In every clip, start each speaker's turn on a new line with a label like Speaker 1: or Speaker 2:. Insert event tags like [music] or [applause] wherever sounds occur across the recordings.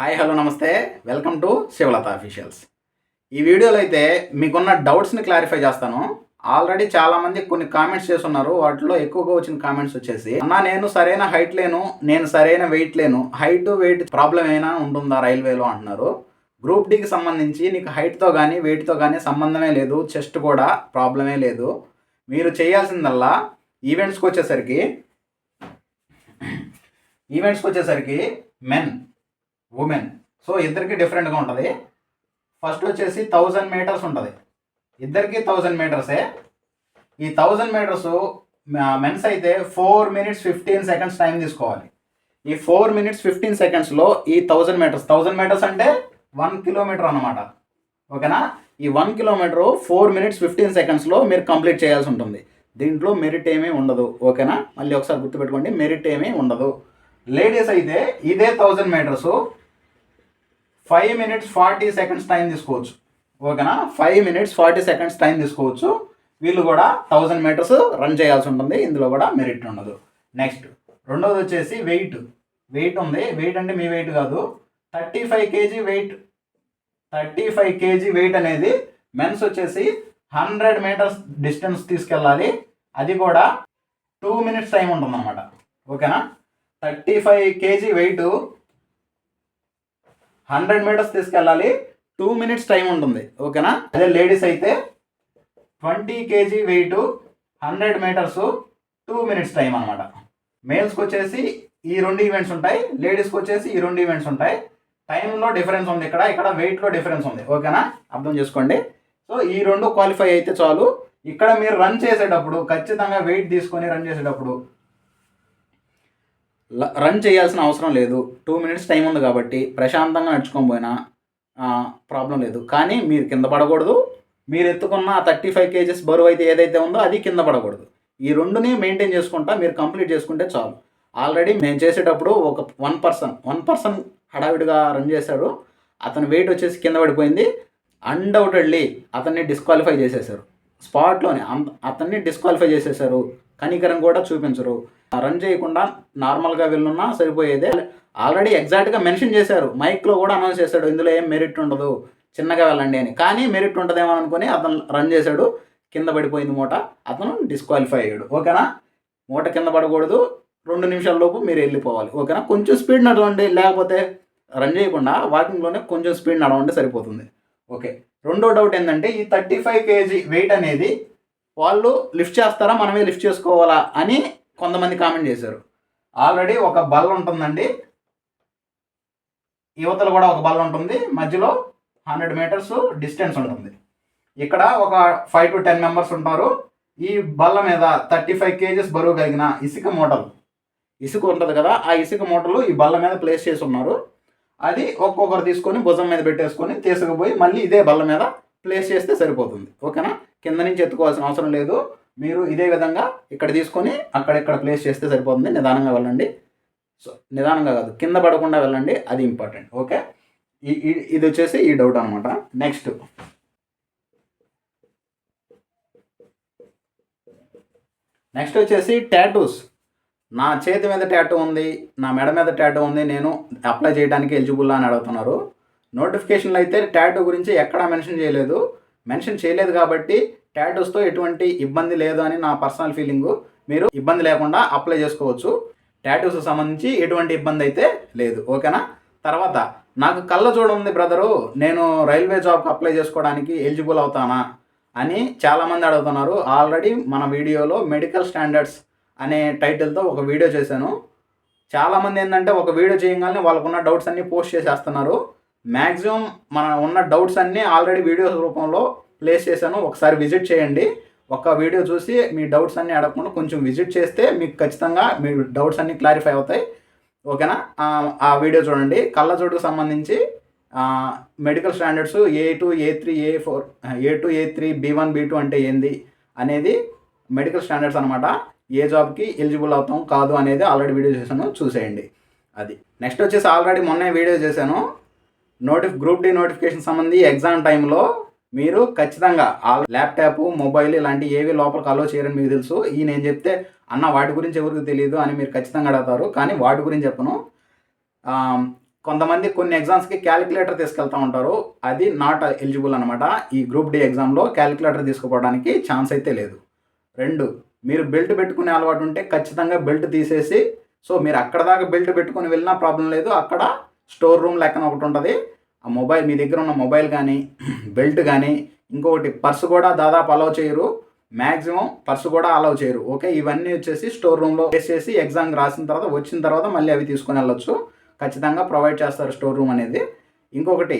Speaker 1: Hi hello నమస్తే. Welcome to Shivalatha officials ఈ వీడియోలో అయితే మీకున్న డౌట్స్ని క్లారిఫై చేస్తాను. ఆల్రెడీ చాలామంది కొన్ని కామెంట్స్ చేస్తున్నారు. వాటిలో ఎక్కువగా వచ్చిన కామెంట్స్ వచ్చేసి అన్న నేను సరైన హైట్ లేను. నేను సరైన వెయిట్ లేను. హైట్ వెయిట్ ప్రాబ్లం అయినా ఉంటుందా రైల్వేలో అంటున్నారు. గ్రూప్ డీకి సంబంధించి నీకు హైట్తో కానీ వెయిట్తో కానీ సంబంధమే లేదు. చెస్ట్ కూడా ప్రాబ్లమే లేదు. మీరు చేయాల్సిందల్లా ఈవెంట్స్కి వచ్చేసరికి ఈవెంట్స్కి వచ్చేసరికి మెన్ ఉమెన్ సో ఇద్దరికి డిఫరెంట్గా ఉంటుంది. ఫస్ట్ వచ్చేసి థౌజండ్ మీటర్స్ ఉంటుంది. ఇద్దరికి థౌజండ్ మీటర్సే ఈ థౌజండ్ మీటర్స్ మెన్స్ అయితే four minutes fifteen seconds time తీసుకోవాలి. ఈ ఫోర్ మినిట్స్ ఫిఫ్టీన్ సెకండ్స్లో ఈ థౌజండ్ మీటర్స్ థౌజండ్ మీటర్స్ అంటే వన్ కిలోమీటర్ అన్నమాట. ఓకేనా? ఈ one kilometre four minutes fifteen సెకండ్స్లో మీరు కంప్లీట్ చేయాల్సి ఉంటుంది. దీంట్లో మెరిట్ ఏమీ ఉండదు. ఓకేనా? మళ్ళీ ఒకసారి గుర్తుపెట్టుకోండి మెరిట్ ఏమీ ఉండదు. లేడీస్ అయితే ఇదే thousand metres. Five minutes forty seconds time తీసుకోవచ్చు. ఓకేనా? Five minutes forty seconds time తీసుకోవచ్చు. వీళ్ళు కూడా థౌజండ్ మీటర్స్ రన్ చేయాల్సి ఉంటుంది. ఇందులో కూడా మెరిట్ ఉండదు. నెక్స్ట్ రెండోది వచ్చేసి వెయిట్. వెయిట్ ఉంది. వెయిట్ అంటే మీ వెయిట్ కాదు. Thirty five KG weight. Thirty five KG weight అనేది మెన్స్ వచ్చేసి హండ్రెడ్ మీటర్స్ డిస్టెన్స్ తీసుకెళ్ళాలి. అది కూడా టూ మినిట్స్ టైం ఉంటుందన్నమాట. ఓకేనా? Thirty five KG weight hundred metres తీసుకెళ్ళాలి. టూ మినిట్స్ టైం ఉంటుంది. ఓకేనా? అదే లేడీస్ అయితే twenty KG weight hundred metres two minutes time అనమాట మేల్స్కి వచ్చేసి ఈ రెండు ఈవెంట్స్ ఉంటాయి. లేడీస్కి వచ్చేసి ఈ రెండు ఈవెంట్స్ ఉంటాయి. టైంలో డిఫరెన్స్ ఉంది ఇక్కడ. ఇక్కడ వెయిట్లో డిఫరెన్స్ ఉంది. ఓకేనా? అర్థం చేసుకోండి. సో ఈ రెండు క్వాలిఫై అయితే చాలు. ఇక్కడ మీరు రన్ చేసేటప్పుడు ఖచ్చితంగా వెయిట్ తీసుకొని రన్ చేసేటప్పుడు రన్ చేయాల్సిన అవసరం లేదు. టూ మినిట్స్ టైం ఉంది కాబట్టి ప్రశాంతంగా నడుచుకొని పోయినా ప్రాబ్లం లేదు. కానీ మీరు కింద పడకూడదు. మీరు ఎత్తుకున్న థర్టీ ఫైవ్ కేజెస్ బరువు అయితే ఏదైతే ఉందో అది కింద పడకూడదు. ఈ రెండుని మెయింటైన్ చేసుకుంటా మీరు కంప్లీట్ చేసుకుంటే చాలు. ఆల్రెడీ మేము చేసేటప్పుడు ఒక వన్ పర్సన్ వన్ పర్సన్ హడావిడిగా రన్ చేశాడు. అతని వెయిట్ వచ్చేసి కింద పడిపోయింది. అన్డౌటెడ్లీ అతన్ని డిస్క్వాలిఫై చేసేశారు. స్పాట్లోనే అంత అతన్ని డిస్క్వాలిఫై చేసేశారు. కనికరం కూడా చూపించరు. రన్ చేయకుండా నార్మల్గా వెళ్ళున్నా సరిపోయేదే. ఆల్రెడీ ఎగ్జాక్ట్గా మెన్షన్ చేశారు. మైక్లో కూడా అనౌన్స్ చేశాడు. ఇందులో ఏం మెరిట్ ఉండదు. చిన్నగా వెళ్ళండి అని. కానీ మెరిట్ ఉంటుందేమో అనుకుని అతను రన్ చేశాడు. కింద పడిపోయింది మూట. అతను డిస్క్వాలిఫై అయ్యాడు. ఓకేనా? మూట కింద పడకూడదు. రెండు నిమిషాల లోపు మీరు వెళ్ళిపోవాలి. ఓకేనా? కొంచెం స్పీడ్ నడవండి. లేకపోతే రన్ చేయకుండా వాకింగ్లోనే కొంచెం స్పీడ్ నడవండి సరిపోతుంది. ఓకే. రెండో డౌట్ ఏంటంటే ఈ థర్టీ ఫైవ్ కేజీ వెయిట్ అనేది వాళ్ళు లిఫ్ట్ చేస్తారా? మనమే లిఫ్ట్ చేసుకోవాలా? అని కొంతమంది కామెంట్ చేశారు. ఆల్రెడీ ఒక బల్ల ఉంటుందండి. యువతలు కూడా ఒక బల్ల ఉంటుంది. మధ్యలో హండ్రెడ్ మీటర్స్ డిస్టెన్స్ ఉంటుంది. ఇక్కడ ఒక ఫైవ్ టు టెన్ మెంబర్స్ ఉంటారు. ఈ బల్ల మీద థర్టీ ఫైవ్ కేజెస్ బరువు కలిగిన ఇసుక మూటలు ఇసుక ఉంటుంది కదా ఆ ఇసుక మూటలు ఈ బల్ల మీద ప్లేస్ చేసి ఉన్నారు. అది ఒక్కొక్కరు తీసుకొని భుజం మీద పెట్టేసుకొని తీసుకుపోయి మళ్ళీ ఇదే బల్ల మీద ప్లేస్ చేస్తే సరిపోతుంది. ఓకేనా? కింద నుంచి ఎత్తుకోవాల్సిన అవసరం లేదు. మీరు ఇదే విధంగా ఇక్కడ తీసుకొని అక్కడెక్కడ ప్లేస్ చేస్తే సరిపోతుంది. నిదానంగా వెళ్ళండి. సో నిదానంగా కాదు కింద పడకుండా వెళ్ళండి. అది ఇంపార్టెంట్ ఓకే ఈ ఇది వచ్చేసి ఈ డౌట్ అనమాట నెక్స్ట్ నెక్స్ట్ వచ్చేసి ట్యాటూస్ నా చేతి మీద ట్యాటూ ఉంది నా మెడ మీద ట్యాటూ ఉంది నేను అప్లై చేయడానికి ఎలిజిబుల్ అని అడుగుతున్నారు. నోటిఫికేషన్లు అయితే ట్యాటూ గురించి ఎక్కడా మెన్షన్ చేయలేదు. మెన్షన్ చేయలేదు కాబట్టి ట్యాటూస్తో ఎటువంటి ఇబ్బంది లేదు అని నా పర్సనల్ ఫీలింగు. మీరు ఇబ్బంది లేకుండా అప్లై చేసుకోవచ్చు. టాటూస్ సంబంధించి ఎటువంటి ఇబ్బంది అయితే లేదు. ఓకేనా? తర్వాత నాకు కళ్ళ చూడ ఉంది బ్రదరు. నేను రైల్వే జాబ్కి అప్లై చేసుకోవడానికి ఎలిజిబుల్ అవుతానా అని చాలామంది అడుగుతున్నారు. ఆల్రెడీ మన వీడియోలో మెడికల్ స్టాండర్డ్స్ అనే టైటిల్తో ఒక వీడియో చేశాను. చాలామంది ఏంటంటే ఒక వీడియో చేయగానే వాళ్ళకున్న డౌట్స్ అన్నీ పోస్ట్ చేసేస్తున్నారు. మ్యాక్సిమం మన ఉన్న డౌట్స్ అన్నీ ఆల్రెడీ వీడియోస్ రూపంలో ప్లేస్ చేశాను. ఒకసారి విజిట్ చేయండి. ఒక వీడియో చూసి మీ డౌట్స్ అన్నీ అడగకుండా కొంచెం విజిట్ చేస్తే మీకు ఖచ్చితంగా మీ డౌట్స్ అన్నీ క్లారిఫై అవుతాయి. ఓకేనా? ఆ, ఆ వీడియో చూడండి. కళ్ళజోడుకు సంబంధించి medical standards A two A three A four A two A three B one B two అంటే ఏంది అనేది మెడికల్ స్టాండర్డ్స్ అనమాట ఏ జాబ్కి ఎలిజిబుల్ అవుతాం కాదు అనేది ఆల్రెడీ వీడియో చేశాను. చూసేయండి. అది. నెక్స్ట్ వచ్చేసి ఆల్రెడీ మొన్నే వీడియో చేశాను. నోటిఫ్ గ్రూప్ డి నోటిఫికేషన్ సంబంధి ఎగ్జామ్ టైంలో మీరు ఖచ్చితంగా ఆ ల్యాప్టాప్ మొబైల్ ఇలాంటి ఏవి లోపలికి అలో చేయరని మీకు తెలుసు. ఈ నేను చెప్తే అన్న వాటి గురించి ఎవరికి తెలియదు అని మీరు ఖచ్చితంగా అడుగుతారు. కానీ వాటి గురించి చెప్పను. కొంతమంది కొన్ని ఎగ్జామ్స్కి క్యాలిక్యులేటర్ తీసుకెళ్తా ఉంటారు. అది నాట్ ఎలిజిబుల్ అనమాట ఈ గ్రూప్ డి ఎగ్జామ్లో క్యాలిక్యులేటర్ తీసుకుపోవడానికి ఛాన్స్ అయితే లేదు. రెండు మీరు బెల్ట్ పెట్టుకునే అలవాటు ఉంటే ఖచ్చితంగా బెల్ట్ తీసేసి సో మీరు అక్కడ దాకా బెల్ట్ పెట్టుకుని వెళ్ళినా ప్రాబ్లం లేదు. అక్కడ స్టోర్ రూమ్ లెక్కన ఒకటి ఉంటుంది. ఆ మొబైల్ మీ దగ్గర ఉన్న మొబైల్ కానీ [clears throat] బెల్ట్ కానీ ఇంకొకటి పర్సు కూడా దాదాపు అలౌ చేయరు. మ్యాక్సిమం పర్సు కూడా అలౌ చేయరు. ఓకే? ఇవన్నీ వచ్చేసి స్టోర్ రూమ్లో వేసేసి ఎగ్జామ్ రాసిన తర్వాత వచ్చిన తర్వాత మళ్ళీ అవి తీసుకుని వెళ్ళొచ్చు. ఖచ్చితంగా ప్రొవైడ్ చేస్తారు స్టోర్ రూమ్ అనేది. ఇంకొకటి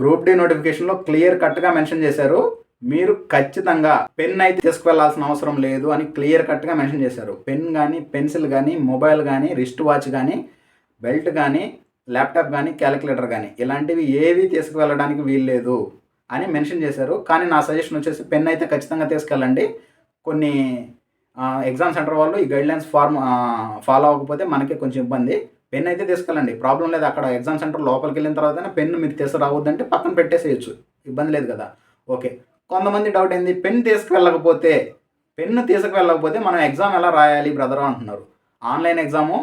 Speaker 1: గ్రూప్ డి నోటిఫికేషన్లో క్లియర్ కట్గా మెన్షన్ చేశారు. మీరు ఖచ్చితంగా పెన్ అయితే తీసుకువెళ్ళాల్సిన అవసరం లేదు అని క్లియర్ కట్గా మెన్షన్ చేశారు. పెన్ కానీ పెన్సిల్ కానీ మొబైల్ కానీ రిస్ట్ వాచ్ కానీ బెల్ట్ కానీ ల్యాప్టాప్ కానీ క్యాలిక్యులేటర్ కానీ ఇలాంటివి ఏవి తీసుకువెళ్ళడానికి వీల్లేదు అని మెన్షన్ చేశారు. కానీ నా సజెషన్ వచ్చేసి పెన్ అయితే ఖచ్చితంగా తీసుకెళ్ళండి. కొన్ని ఎగ్జామ్ సెంటర్ వాళ్ళు ఈ గైడ్లైన్స్ ఫార్మ్ ఫాలో అవ్వకపోతే మనకి కొంచెం ఇబ్బంది. పెన్ అయితే తీసుకెళ్ళండి. ప్రాబ్లం లేదు. అక్కడ ఎగ్జామ్ సెంటర్ లోపలికి వెళ్ళిన తర్వాత పెన్ మీరు తీసుకురావద్దంటే పక్కన పెట్టేసేయచ్చు. ఇబ్బంది లేదు కదా. ఓకే. కొంతమంది డౌట్ ఏంది? పెన్ తీసుకువెళ్ళకపోతే పెన్ను తీసుకువెళ్ళకపోతే మనం ఎగ్జామ్ ఎలా రాయాలి బ్రదర్ అంటున్నారు. ఆన్లైన్ ఎగ్జాము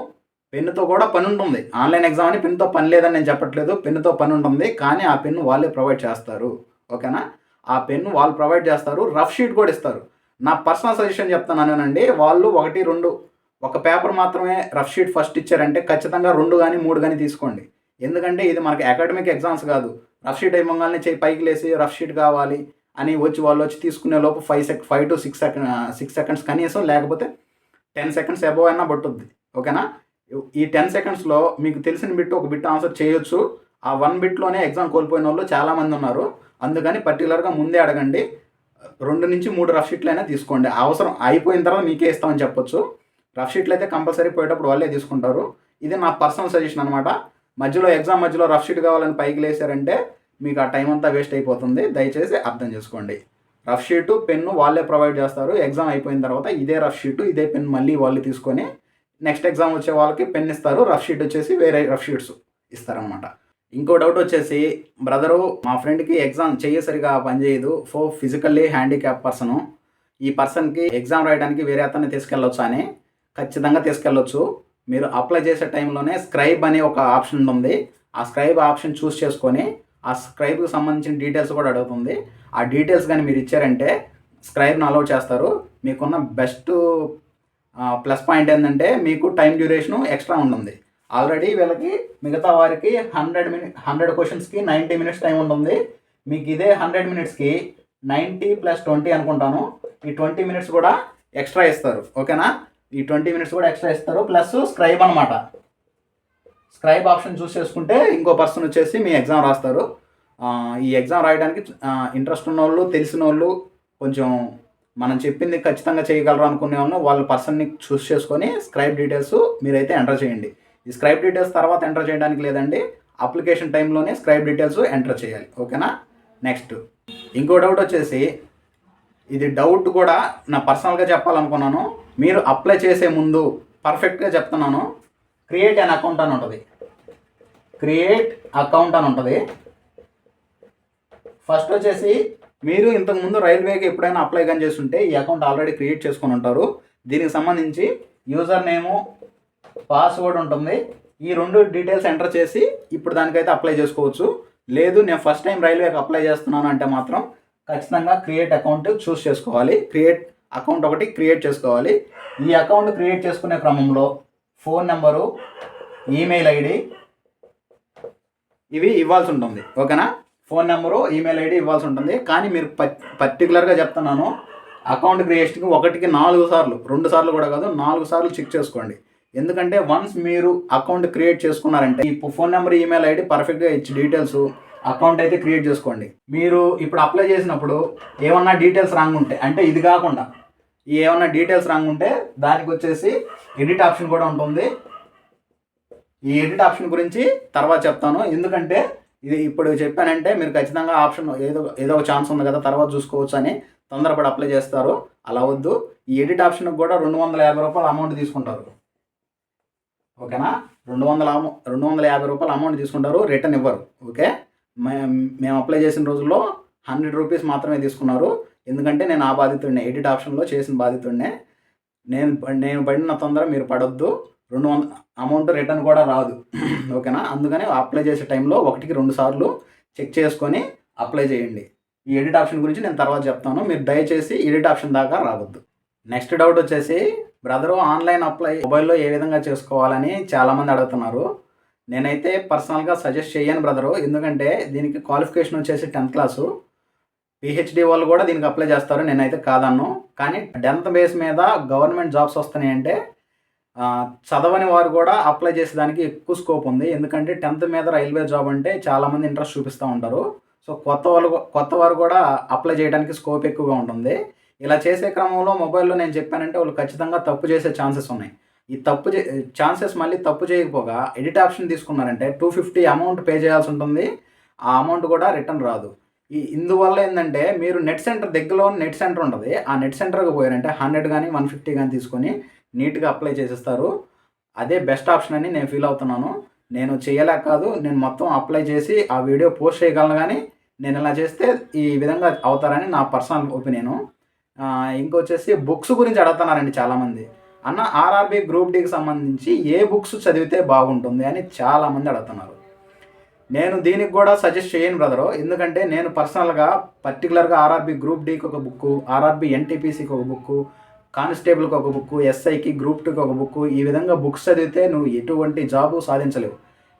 Speaker 1: పెన్నుతో కూడా పని ఉంటుంది ఆన్లైన్ ఎగ్జామ్ అని పెన్నుతో పని లేదని నేను చెప్పట్లేదు. పెన్నుతో పని ఉంటుంది కానీ ఆ పెన్ను వాళ్ళే ప్రొవైడ్ చేస్తారు. ఓకేనా? ఆ పెన్ను వాళ్ళు ప్రొవైడ్ చేస్తారు. రఫ్ షీట్ కూడా ఇస్తారు. నా పర్సనల్ సజెషన్ చెప్తున్నానండి వాళ్ళు ఒకటి రెండు ఒక పేపర్ మాత్రమే రఫ్ షీట్ ఫస్ట్ ఇచ్చారంటే ఖచ్చితంగా రెండు కానీ మూడు కానీ తీసుకోండి. ఎందుకంటే ఇది మనకి అకాడమిక్ ఎగ్జామ్స్ కాదు. రఫ్ షీట్ అయిపోగానే చేయి పైకి లేసి రఫ్ షీట్ కావాలి అని వచ్చి వాళ్ళు వచ్చి తీసుకునే లోపు five sec five to six second six seconds కనీసం లేకపోతే టెన్ సెకండ్స్ అబోవ్ అయినా పట్టుద్ది. ఓకేనా? ఈ టెన్ సెకండ్స్లో మీకు తెలిసిన బిట్ ఒక బిట్ ఆన్సర్ చేయొచ్చు. ఆ వన్ బిట్లోనే ఎగ్జామ్ కోల్పోయిన వాళ్ళు చాలామంది ఉన్నారు. అందుకని పర్టికులర్గా ముందే అడగండి. రెండు నుంచి మూడు రఫ్ షీట్లు అయినా తీసుకోండి. అవసరం అయిపోయిన తర్వాత మీకే ఇస్తామని చెప్పొచ్చు. రఫ్ షీట్లు అయితే కంపల్సరీ పోయేటప్పుడు వాళ్ళే తీసుకుంటారు. ఇది నా పర్సనల్ సజెషన్ అనమాట మధ్యలో ఎగ్జామ్ మధ్యలో రఫ్ షీట్ కావాలని పైకి లేసారంటే మీకు ఆ టైం అంతా వేస్ట్ అయిపోతుంది. దయచేసి అర్థం చేసుకోండి. రఫ్ షీటు పెన్ను వాళ్ళే ప్రొవైడ్ చేస్తారు. ఎగ్జామ్ అయిపోయిన తర్వాత ఇదే రఫ్ షీటు ఇదే పెన్ మళ్ళీ వాళ్ళు తీసుకొని నెక్స్ట్ ఎగ్జామ్ వచ్చే వాళ్ళకి పెన్ ఇస్తారు రఫ్ షీట్ వచ్చేసి వేరే రఫ్ షీట్స్ ఇస్తారనమాట ఇంకో డౌట్ వచ్చేసి బ్రదరు మా ఫ్రెండ్కి ఎగ్జామ్ చెయ్యసరిగా పనిచేయదు ఫో ఫిజికల్లీ హ్యాండిక్యాప్ పర్సను. ఈ పర్సన్కి ఎగ్జామ్ రాయడానికి వేరే అతన్ని తీసుకెళ్ళొచ్చు అని ఖచ్చితంగా తీసుకెళ్ళొచ్చు. మీరు అప్లై చేసే టైంలోనే స్క్రైబ్ అనే ఒక ఆప్షన్ ఉంది ఆ స్క్రైబ్ ఆప్షన్ చూస్ చేసుకొని ఆ స్క్రైబ్కి సంబంధించిన డీటెయిల్స్ కూడా అడుగుతుంది. ఆ డీటెయిల్స్ కానీ మీరు ఇచ్చారంటే స్క్రైబ్ని అలౌ చేస్తారు. మీకున్న బెస్ట్ ప్లస్ పాయింట్ ఏంటంటే మీకు టైం డ్యూరేషను ఎక్స్ట్రా ఉంటుంది. ఆల్రెడీ వీళ్ళకి మిగతా వారికి హండ్రెడ్ మినిట్ హండ్రెడ్ క్వశ్చన్స్కి నైంటీ మినిట్స్ టైం ఉంటుంది. మీకు ఇదే హండ్రెడ్ మినిట్స్కి నైంటీ ప్లస్ ట్వంటీ అనుకుంటాను. ఈ ట్వంటీ మినిట్స్ కూడా ఎక్స్ట్రా ఇస్తారు. ఓకేనా? ఈ ట్వంటీ మినిట్స్ కూడా ఎక్స్ట్రా ఇస్తారు. ప్లస్ స్క్రైబ్ అనమాట స్క్రైబ్ ఆప్షన్ చూస్ చేసుకుంటే ఇంకో పర్సన్ వచ్చేసి మీ ఎగ్జామ్ రాస్తారు. ఈ ఎగ్జామ్ రాయడానికి ఇంట్రెస్ట్ ఉన్న వాళ్ళు తెలిసిన వాళ్ళు కొంచెం మనం చెప్పింది ఖచ్చితంగా చేయగలరు అనుకునే వాళ్ళు వాళ్ళ పర్సన్ని చూస్ చేసుకొని స్క్రైబ్ డీటెయిల్స్ మీరైతే ఎంటర్ చేయండి. ఈ స్క్రైబ్ డీటెయిల్స్ తర్వాత ఎంటర్ చేయడానికి లేదండి అప్లికేషన్ టైంలోనే స్క్రైబ్ డీటెయిల్స్ ఎంటర్ చేయాలి. ఓకేనా? నెక్స్ట్ ఇంకో డౌట్ వచ్చేసి ఇది డౌట్ కూడా నా పర్సనల్గా చెప్పాలనుకున్నాను. మీరు అప్లై చేసే ముందు పర్ఫెక్ట్గా చెప్తున్నాను. క్రియేట్ అన్ అకౌంట్ అని ఉంటుంది. క్రియేట్ అకౌంట్ అని ఉంటుంది. ఫస్ట్ వచ్చేసి మీరు ఇంతకుముందు రైల్వేకి ఎప్పుడైనా అప్లై కానీ చేస్తుంటే ఈ అకౌంట్ ఆల్రెడీ క్రియేట్ చేసుకొని ఉంటారు. దీనికి సంబంధించి యూజర్ నేము పాస్వర్డ్ ఉంటుంది. ఈ రెండు డీటెయిల్స్ ఎంటర్ చేసి ఇప్పుడు దానికైతే అప్లై చేసుకోవచ్చు. లేదు నేను ఫస్ట్ టైం రైల్వేకి అప్లై చేస్తున్నాను అంటే మాత్రం ఖచ్చితంగా క్రియేట్ అకౌంట్ చూస్ చేసుకోవాలి. క్రియేట్ అకౌంట్ ఒకటి క్రియేట్ చేసుకోవాలి. ఈ అకౌంట్ క్రియేట్ చేసుకునే క్రమంలో ఫోన్ నెంబరు ఈమెయిల్ ఐడి ఇవి ఇవ్వాల్సి ఉంటుంది. ఓకేనా? ఫోన్ నెంబరు ఈమెయిల్ ఐడి ఇవ్వాల్సి ఉంటుంది. కానీ మీరు పర్టికులర్గా చెప్తున్నాను అకౌంట్ క్రియేషన్కి ఒకటికి నాలుగు సార్లు రెండు సార్లు కూడా కాదు నాలుగు సార్లు చెక్ చేసుకోండి. ఎందుకంటే వన్స్ మీరు అకౌంట్ క్రియేట్ చేసుకున్నారంటే ఈ ఫోన్ నెంబర్ ఈమెయిల్ ఐడి పర్ఫెక్ట్గా ఇచ్చి డీటెయిల్స్ అకౌంట్ అయితే క్రియేట్ చేసుకోండి. మీరు ఇప్పుడు అప్లై చేసినప్పుడు ఏమన్నా డీటెయిల్స్ రాంగ్ ఉంటే అంటే ఇది కాకుండా ఈ ఏమన్నా డీటెయిల్స్ రాంగ్ ఉంటే దానికి వచ్చేసి ఎడిట్ ఆప్షన్ కూడా ఉంటుంది. ఈ ఎడిట్ ఆప్షన్ గురించి తర్వాత చెప్తాను. ఎందుకంటే ఇది ఇప్పుడు చెప్పానంటే మీరు ఖచ్చితంగా ఆప్షన్ ఏదో ఏదో ఒక ఛాన్స్ ఉంది కదా తర్వాత చూసుకోవచ్చు అని తొందరపడి అప్లై చేస్తారు. అలా వద్దు. ఈ ఎడిట్ ఆప్షన్కి కూడా రెండు వందల యాభై రూపాయలు అమౌంట్ తీసుకుంటారు. ఓకేనా? రెండు వందల అమౌ- రెండు వందల యాభై రూపాయలు అమౌంట్ తీసుకుంటారు. రిటర్న్ ఇవ్వరు. ఓకే? మే- మేము అప్లై చేసిన రోజుల్లో హండ్రెడ్ రూపీస్ మాత్రమే తీసుకున్నారు. ఎందుకంటే నేను ఆ బాధితుడినే ఎడిట్ ఆప్షన్లో చేసిన బాధితుడినే. నేను నేను పడిన తొందర మీరు పడొద్దు. రెండు వంద అమౌంట్ రిటర్న్ కూడా రాదు. ఓకేనా? అందుకని అప్లై చేసే టైంలో ఒకటికి రెండు సార్లు చెక్ చేసుకొని అప్లై చేయండి. ఈ ఎడిట్ ఆప్షన్ గురించి నేను తర్వాత చెప్తాను. మీరు దయచేసి ఎడిట్ ఆప్షన్ దాకా రావద్దు. నెక్స్ట్ డౌట్ వచ్చేసి బ్రదరు ఆన్లైన్ అప్లై మొబైల్లో ఏ విధంగా చేసుకోవాలని చాలామంది అడుగుతున్నారు. నేనైతే పర్సనల్గా సజెస్ట్ చేయను బ్రదరు ఎందుకంటే దీనికి క్వాలిఫికేషన్ వచ్చేసి టెన్త్ క్లాసు పిహెచ్డి వాళ్ళు కూడా దీనికి అప్లై చేస్తారు. నేనైతే కాదన్ను. కానీ టెన్త్ బేస్ మీద గవర్నమెంట్ జాబ్స్ వస్తున్నాయంటే చదవని వారు కూడా అప్లై చేసేదానికి ఎక్కువ స్కోప్ ఉంది. ఎందుకంటే టెన్త్ మీద రైల్వే జాబ్ అంటే చాలామంది ఇంట్రెస్ట్ చూపిస్తూ ఉంటారు. సో కొత్త వాళ్ళు కొత్త వారు కూడా అప్లై చేయడానికి స్కోప్ ఎక్కువగా ఉంటుంది. ఇలా చేసే క్రమంలో మొబైల్లో నేను చెప్పానంటే వాళ్ళు ఖచ్చితంగా తప్పు చేసే ఛాన్సెస్ ఉన్నాయి. ఈ తప్పు చే ఛాన్సెస్ మళ్ళీ తప్పు చేయకపోగా ఎడిట్ ఆప్షన్ తీసుకున్నారంటే టూ ఫిఫ్టీ అమౌంట్ పే చేయాల్సి ఉంటుంది. ఆ అమౌంట్ కూడా రిటర్న్ రాదు. ఈ ఇందువల్ల ఏంటంటే మీరు నెట్ సెంటర్ దగ్గరలో నెట్ సెంటర్ ఉంటుంది. ఆ నెట్ సెంటర్కి పోయారంటే హండ్రెడ్ కానీ వన్ ఫిఫ్టీ కానీ తీసుకొని నీట్గా అప్లై చేసేస్తారు. అదే బెస్ట్ ఆప్షన్ అని నేను ఫీల్ అవుతున్నాను. నేను చేయలేక కాదు నేను మొత్తం అప్లై చేసి ఆ వీడియో పోస్ట్ చేయగలను కానీ నేను ఇలా చేస్తే ఈ విధంగా అవుతారని నా పర్సనల్ ఒపీనియను. ఇంకొచ్చేసి బుక్స్ గురించి అడుగుతున్నారండి చాలామంది. అన్న ఆర్ఆర్బి గ్రూప్ డికి సంబంధించి ఏ బుక్స్ చదివితే బాగుంటుంది అని చాలామంది అడుగుతున్నారు. నేను దీనికి కూడా సజెస్ట్ చేయను బ్రదరు. ఎందుకంటే నేను పర్సనల్గా పర్టికులర్గా ఆర్ఆర్బి గ్రూప్ డికి ఒక బుక్ ఆర్ఆర్బి ఎన్టీపీసీకి ఒక బుక్ కానిస్టేబుల్కి ఒక బుక్ ఎస్ఐకి గ్రూప్ టూకి ఒక బుక్ ఈ విధంగా బుక్స్ చదివితే నువ్వు ఎటువంటి జాబు సాధించలేవు.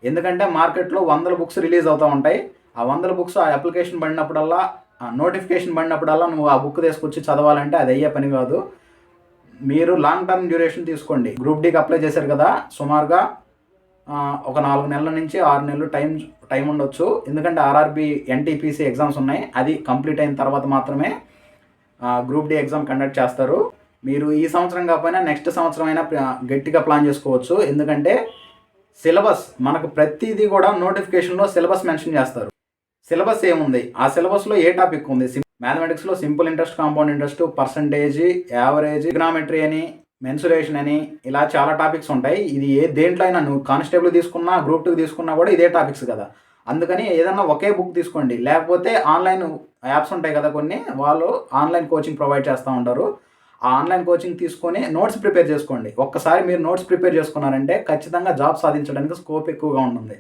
Speaker 1: ఎందుకంటే మార్కెట్లో వందల బుక్స్ రిలీజ్ అవుతూ ఉంటాయి. ఆ వందల బుక్స్ ఆ అప్లికేషన్ పడినప్పుడల్లా ఆ నోటిఫికేషన్ పడినప్పుడల్లా నువ్వు ఆ బుక్ తీసుకొచ్చి చదవాలంటే అది అయ్యే పని కాదు. మీరు లాంగ్ టర్మ్ డ్యూరేషన్ తీసుకోండి. గ్రూప్ డీకి అప్లై చేశారు కదా సుమారుగా ఒక నాలుగు నెలల నుంచి ఆరు నెలలు టైం టైం ఉండొచ్చు. ఎందుకంటే ఆర్ఆర్బి ఎన్టీపీసీ ఎగ్జామ్స్ ఉన్నాయి. అది కంప్లీట్ అయిన తర్వాత మాత్రమే గ్రూప్ డి ఎగ్జామ్ కండక్ట్ చేస్తారు. మీరు ఈ సంవత్సరం కాకపోయినా నెక్స్ట్ సంవత్సరం అయినా గట్టిగా ప్లాన్ చేసుకోవచ్చు. ఎందుకంటే సిలబస్ మనకు ప్రతిదీ కూడా నోటిఫికేషన్లో సిలబస్ మెన్షన్ చేస్తారు. సిలబస్ ఏముంది? ఆ సిలబస్లో ఏ టాపిక్ ఉంది? మ్యాథమెటిక్స్లో simple interest compound interest percentage average econometry అని మెన్సురేషన్ అని ఇలా చాలా టాపిక్స్ ఉంటాయి. ఇది ఏ దేంట్లో అయినా నువ్వు కానిస్టేబుల్ తీసుకున్నా గ్రూప్ టూ తీసుకున్నా కూడా ఇదే టాపిక్స్ కదా. అందుకని ఏదన్నా ఒకే బుక్ తీసుకోండి. లేకపోతే ఆన్లైన్ యాప్స్ ఉంటాయి కదా కొన్ని వాళ్ళు ఆన్లైన్ కోచింగ్ ప్రొవైడ్ చేస్తూ ఉంటారు. ఆ ఆన్లైన్ కోచింగ్ తీసుకొని నోట్స్ ప్రిపేర్ చేసుకోండి. ఒక్కసారి మీరు నోట్స్ ప్రిపేర్ చేసుకున్నారంటే ఖచ్చితంగా జాబ్ సాధించడానికి స్కోప్ ఎక్కువగా ఉంటుంది.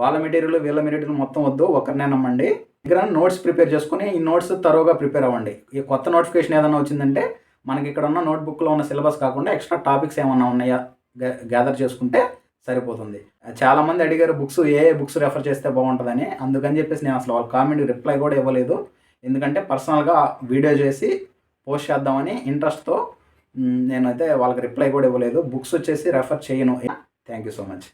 Speaker 1: వాళ్ళ మెటీరియల్ వీళ్ళ మెటీరియల్ మొత్తం వద్దు ఒకరినే నమ్మండి. దగ్గర నోట్స్ ప్రిపేర్ చేసుకుని ఈ నోట్స్ తరోగా ప్రిపేర్ అవ్వండి. ఈ కొత్త నోటిఫికేషన్ ఏదైనా వచ్చిందంటే మనకి ఇక్కడ ఉన్న నోట్బుక్లో ఉన్న సిలబస్ కాకుండా ఎక్స్ట్రా టాపిక్స్ ఏమైనా ఉన్నాయా గ్యాదర్ చేసుకుంటే సరిపోతుంది. చాలామంది అడిగారు బుక్స్ ఏ ఏ బుక్స్ రెఫర్ చేస్తే బాగుంటుందని? అందుకని చెప్పేసి నేను అసలు వాళ్ళ కామెంట్ రిప్లై కూడా ఇవ్వలేదు. ఎందుకంటే పర్సనల్గా వీడియో చేసి పోస్ట్ చేద్దామని ఇంట్రెస్ట్తో నేనైతే వాళ్ళకి రిప్లై కూడా ఇవ్వలేదు. బుక్స్ వచ్చేసి రెఫర్ చేయను. Thank you so much